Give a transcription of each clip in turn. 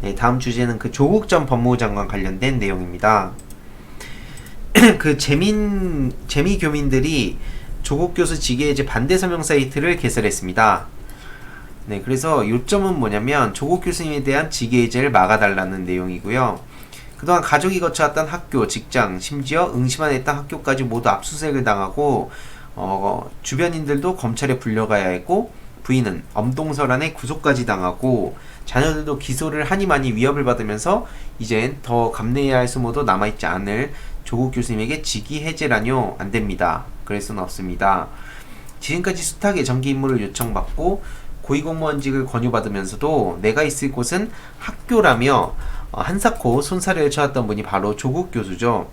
네, 다음 주제는 그 조국 전 법무부 장관 관련된 내용입니다. 그 재민 재미 교민들이 조국 교수 직계해제 반대 서명 사이트를 개설했습니다. 네, 그래서 요점은 뭐냐면 조국 교수님에 대한 직계해제를 막아달라는 내용이고요. 그동안 가족이 거쳐왔던 학교, 직장, 심지어 응시만 했던 학교까지 모두 압수수색을 당하고 어, 주변인들도 검찰에 불려가야 했고 부인은 엄동설안에 구속까지 당하고 자녀들도 기소를 하니 많이 위협을 받으면서 이젠 더 감내해야 할 수모도 남아있지 않을 조국 교수님에게 직위 해제라뇨 안 됩니다. 그럴 수는 없습니다. 지금까지 숱하게 정기 임무를 요청받고 고위공무원직을 권유받으면서도 내가 있을 곳은 학교라며 어, 한사코 손사래를 쳐왔던 분이 바로 조국 교수죠.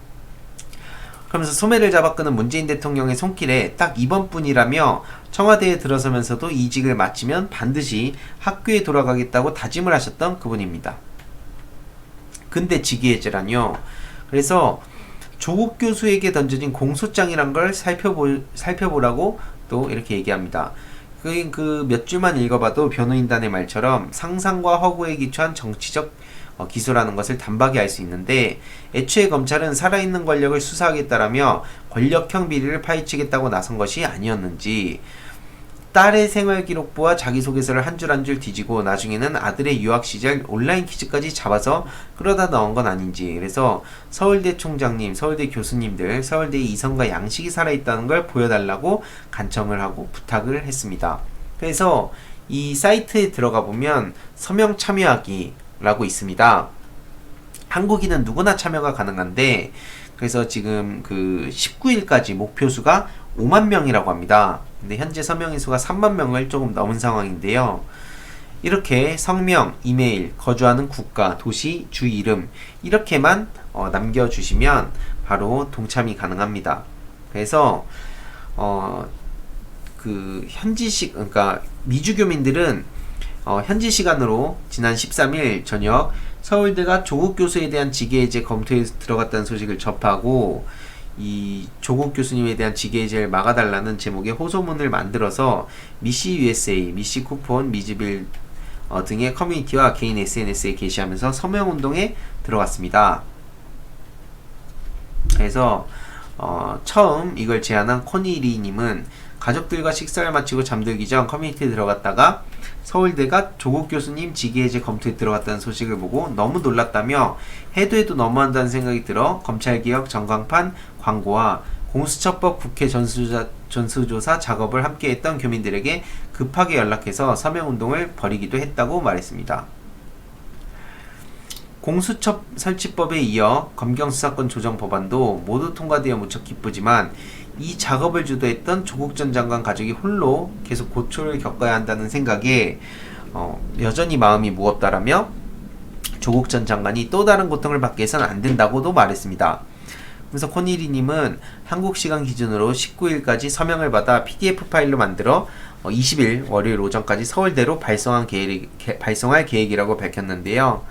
그러면서 소매를 잡아 끄는 문재인 대통령의 손길에 딱 이번 뿐이라며 청와대에 들어서면서도 이직을 마치면 반드시 학교에 돌아가겠다고 다짐을 하셨던 그분입니다. 근데 직위해제라뇨. 그래서 조국 교수에게 던져진 공소장이란 걸 살펴보, 살펴보라고 또 이렇게 얘기합니다. 그, 그몇 줄만 읽어봐도 변호인단의 말처럼 상상과 허구에 기초한 정치적 어, 기소라는 것을 단박에 알 수 있는데 애초에 검찰은 살아있는 권력을 수사하겠다라며 권력형 비리를 파헤치겠다고 나선 것이 아니었는지 딸의 생활 기록부와 자기소개서를 한 줄 한 줄 뒤지고 나중에는 아들의 유학 시절 온라인 퀴즈까지 잡아서 끌어다 넣은 건 아닌지 그래서 서울대 총장님, 서울대 교수님들, 서울대 이성과 양식이 살아있다는 걸 보여달라고 간청을 하고 부탁을 했습니다. 그래서 이 사이트에 들어가 보면 서명 참여하기 라고 있습니다. 한국인은 누구나 참여가 가능한데 그래서 지금 그 19일까지 목표 수가 5만 명이라고 합니다. 근데 현재 서명인 수가 3만 명을 조금 넘은 상황인데요. 이렇게 성명, 이메일, 거주하는 국가, 도시, 주 이름 이렇게만 어, 남겨주시면 바로 동참이 가능합니다. 그래서 어, 그 현지식 그러니까 미주교민들은 어, 현지 시간으로 지난 13일 저녁 서울대가 조국 교수에 대한 직위해제 검토에 들어갔다는 소식을 접하고 이 조국 교수님에 대한 직위해제를 막아달라는 제목의 호소문을 만들어서 미시 USA, 미시 쿠폰, 미즈빌 어, 등의 커뮤니티와 개인 SNS에 게시하면서 서명 운동에 들어갔습니다. 그래서 어, 처음 이걸 제안한 코니리님은 가족들과 식사를 마치고 잠들기 전 커뮤니티에 들어갔다가 서울대가 조국 교수님 직위해제 검토에 들어갔다는 소식을 보고 너무 놀랐다며 해도 해도 너무한다는 생각이 들어 검찰개혁 전광판 광고와 공수처법 국회 전수조사, 전수조사 작업을 함께했던 교민들에게 급하게 연락해서 서명운동을 벌이기도 했다고 말했습니다. 공수처 설치법에 이어 검경수사권 조정 법안도 모두 통과되어 무척 기쁘지만 이 작업을 주도했던 조국 전 장관 가족이 홀로 계속 고초를 겪어야 한다는 생각에 어, 여전히 마음이 무겁다라며 조국 전 장관이 또 다른 고통을 받게 해서는 안 된다고도 말했습니다. 그래서 코니리님은 한국 시간 기준으로 19일까지 서명을 받아 PDF 파일로 만들어 20일 월요일 오전까지 서울대로 발송한 계획, 발송할 계획이라고 밝혔는데요.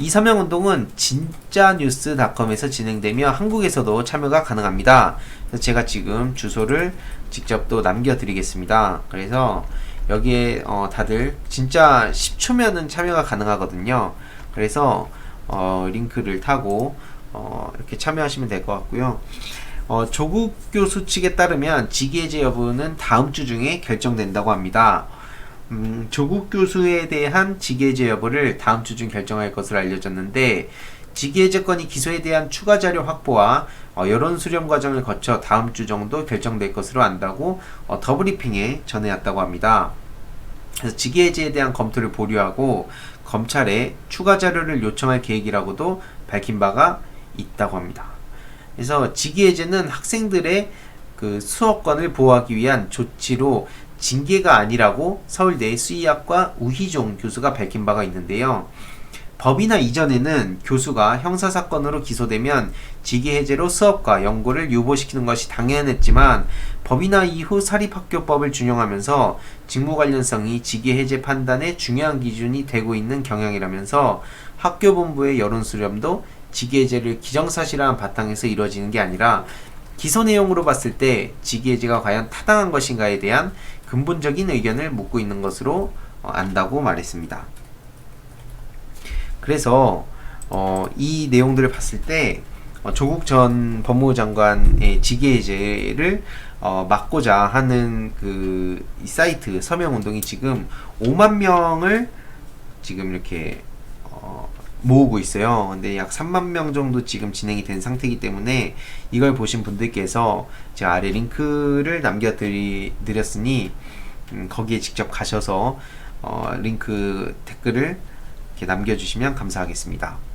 이 서명 운동은 진짜뉴스닷컴에서 진행되며 한국에서도 참여가 가능합니다. 그래서 제가 지금 주소를 직접 또 남겨드리겠습니다. 그래서 여기에 어, 다들 진짜 10초면은 참여가 가능하거든요. 그래서 어, 링크를 타고 어, 이렇게 참여하시면 될 것 같고요. 어, 조국 교수 측에 따르면 직위해제 여부는 다음 주 중에 결정된다고 합니다. 음, 조국 교수에 대한 직위해제 여부를 다음 주 중 결정할 것으로 알려졌는데 직위해제 건이 기소에 대한 추가 자료 확보와 어, 여론 수렴 과정을 거쳐 다음 주 정도 결정될 것으로 안다고 어, 더브리핑에 전해왔다고 합니다. 그래서 직위해제에 대한 검토를 보류하고 검찰에 추가 자료를 요청할 계획이라고도 밝힌 바가 있다고 합니다. 그래서 직위해제는 학생들의 그 수업권을 보호하기 위한 조치로 징계가 아니라고 서울대 수의학과 우희종 교수가 밝힌 바가 있는데요. 법이나 이전에는 교수가 형사사건으로 기소되면 직위해제로 수업과 연구를 유보시키는 것이 당연했지만 법이나 이후 사립학교법을 준용하면서 직무 관련성이 직위해제 판단의 중요한 기준이 되고 있는 경향이라면서 학교본부의 여론 수렴도 직위해제를 기정사실한 바탕에서 이루어지는 게 아니라 기소 내용으로 봤을 때 직위해제가 과연 타당한 것인가에 대한 근본적인 의견을 묻고 있는 것으로 어, 안다고 말했습니다. 그래서 어, 이 내용들을 봤을 때 어, 조국 전 법무부 장관의 직계제를 어, 막고자 하는 그 이 사이트 서명 운동이 지금 5만 명을 지금 이렇게 어, 모으고 있어요. 근데 약 3만 명 정도 지금 진행이 된 상태이기 때문에 이걸 보신 분들께서 제가 아래 링크를 남겨드렸으니 음, 거기에 직접 가셔서 어, 링크 댓글을 남겨주시면 감사하겠습니다.